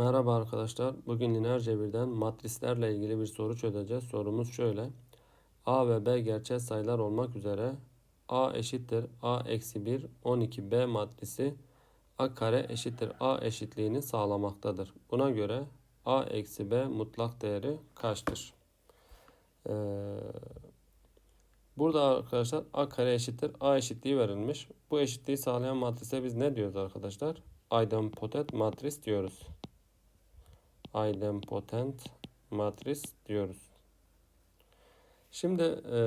Merhaba arkadaşlar. Bugün lineer cebirden matrislerle ilgili bir soru çözeceğiz. Sorumuz şöyle. A ve B gerçel sayılar olmak üzere A eşittir A eksi 1 12B matrisi A kare eşittir A eşitliğini sağlamaktadır. Buna göre A eksi B mutlak değeri kaçtır? Ee, burada arkadaşlar A kare eşittir A eşitliği verilmiş. Bu eşitliği sağlayan matrise biz ne diyoruz arkadaşlar? Idempotent matris diyoruz idempotent matris diyoruz. Şimdi e,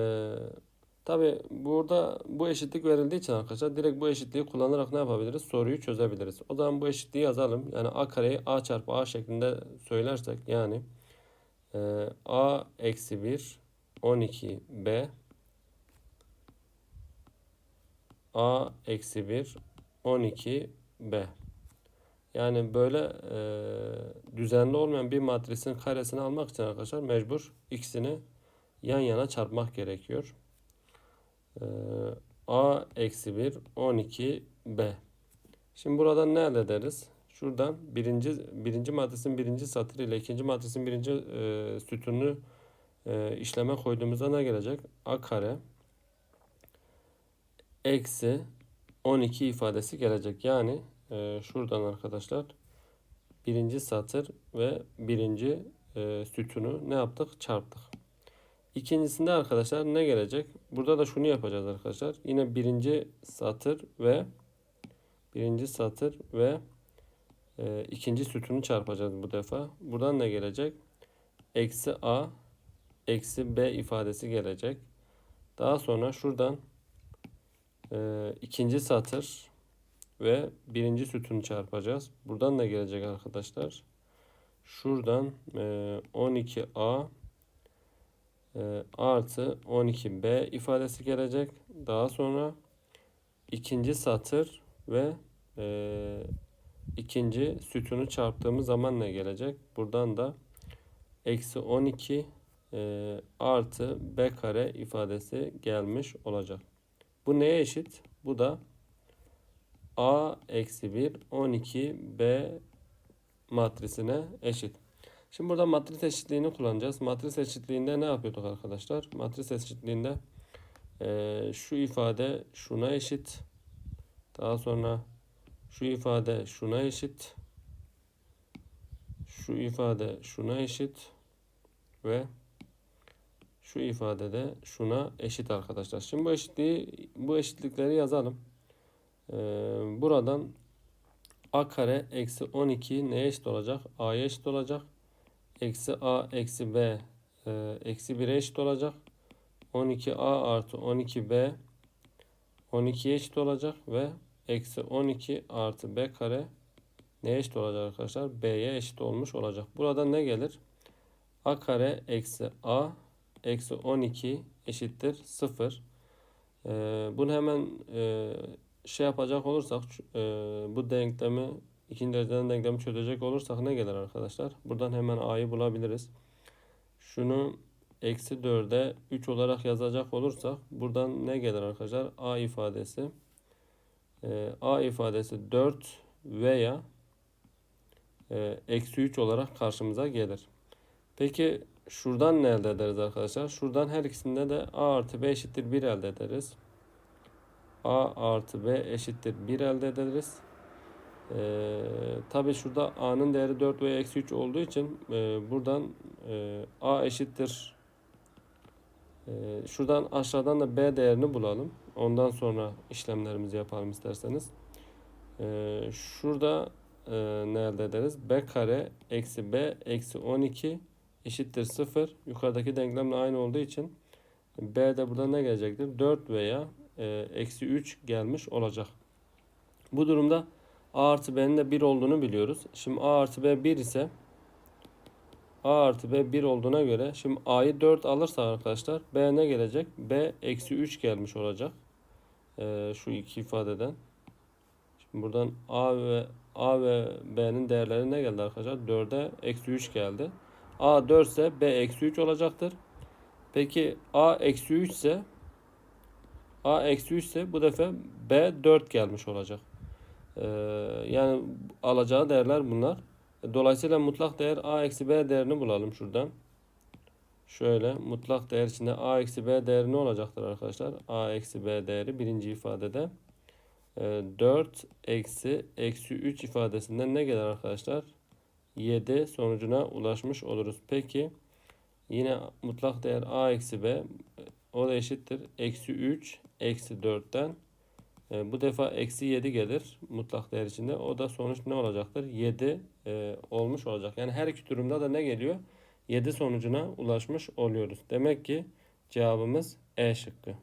tabi burada bu eşitlik verildiği için arkadaşlar direkt bu eşitliği kullanarak ne yapabiliriz? Soruyu çözebiliriz. O zaman bu eşitliği yazalım. Yani a kareyi a çarpı a şeklinde söylersek yani e, a eksi 1 12 b a eksi 1 12 b yani böyle e, düzenli olmayan bir matrisin karesini almak için arkadaşlar mecbur ikisini yan yana çarpmak gerekiyor. E, A eksi 1 12 B. Şimdi buradan ne elde ederiz? Şuradan birinci, birinci matrisin birinci satırı ile ikinci matrisin birinci e, sütununu e, işleme koyduğumuzda ne gelecek? A kare eksi 12 ifadesi gelecek. Yani e, şuradan arkadaşlar birinci satır ve birinci e, sütunu ne yaptık? Çarptık. İkincisinde arkadaşlar ne gelecek? Burada da şunu yapacağız arkadaşlar. Yine birinci satır ve birinci satır ve e, ikinci sütunu çarpacağız bu defa. Buradan ne gelecek? Eksi A eksi B ifadesi gelecek. Daha sonra şuradan e, ikinci satır ve birinci sütunu çarpacağız. Buradan ne gelecek arkadaşlar? Şuradan e, 12A e, artı 12B ifadesi gelecek. Daha sonra ikinci satır ve e, ikinci sütunu çarptığımız zaman ne gelecek? Buradan da eksi 12 e, artı B kare ifadesi gelmiş olacak. Bu neye eşit? Bu da A eksi 1 12 B matrisine eşit. Şimdi burada matris eşitliğini kullanacağız. Matris eşitliğinde ne yapıyorduk arkadaşlar? Matris eşitliğinde e, şu ifade şuna eşit. Daha sonra şu ifade şuna eşit. Şu ifade şuna eşit. Ve şu ifade de şuna eşit arkadaşlar. Şimdi bu eşitliği bu eşitlikleri yazalım. Ee, buradan a kare eksi 12 neye eşit olacak? a'ya eşit olacak. Eksi a eksi b e, eksi 1'e eşit olacak. 12a artı 12b 12'ye eşit olacak ve eksi 12 artı b kare neye eşit olacak arkadaşlar? b'ye eşit olmuş olacak. Burada ne gelir? a kare eksi a eksi 12 eşittir 0. Ee, bunu hemen e, şey yapacak olursak e, bu denklemi ikinci dereceden denklemi çözecek olursak ne gelir arkadaşlar? Buradan hemen a'yı bulabiliriz. Şunu eksi 4'e 3 olarak yazacak olursak buradan ne gelir arkadaşlar? a ifadesi e, a ifadesi 4 veya e, eksi 3 olarak karşımıza gelir. Peki şuradan ne elde ederiz arkadaşlar? Şuradan her ikisinde de a artı b eşittir 1 elde ederiz a artı b eşittir 1 elde ederiz. Ee, Tabi şurada a'nın değeri 4 ve eksi 3 olduğu için e, buradan e, a eşittir e, şuradan aşağıdan da b değerini bulalım. Ondan sonra işlemlerimizi yapalım isterseniz. E, şurada e, ne elde ederiz? b kare eksi b eksi 12 eşittir 0. Yukarıdaki denklemle aynı olduğu için b de burada ne gelecektir? 4 veya eksi 3 gelmiş olacak. Bu durumda a artı b'nin de 1 olduğunu biliyoruz. Şimdi a artı b 1 ise a artı b 1 olduğuna göre şimdi a'yı 4 alırsa arkadaşlar b ne gelecek? b eksi 3 gelmiş olacak. E, şu iki ifadeden. Şimdi buradan a ve a ve b'nin değerleri ne geldi arkadaşlar? 4'e eksi 3 geldi. a 4 ise b eksi 3 olacaktır. Peki a eksi 3 ise A eksi 3 ise bu defa B 4 gelmiş olacak. Ee, yani alacağı değerler bunlar. Dolayısıyla mutlak değer a eksi b değerini bulalım şuradan. Şöyle mutlak değer içinde a eksi b değeri ne olacaktır arkadaşlar? a eksi b değeri birinci ifadede. E, 4 eksi eksi 3 ifadesinden ne gelir arkadaşlar? 7 sonucuna ulaşmış oluruz. Peki yine mutlak değer a eksi b o da eşittir. Eksi 3 eksi 4'ten e, bu defa eksi 7 gelir mutlak değer içinde. O da sonuç ne olacaktır? 7 e, olmuş olacak. Yani her iki durumda da ne geliyor? 7 sonucuna ulaşmış oluyoruz. Demek ki cevabımız E şıkkı.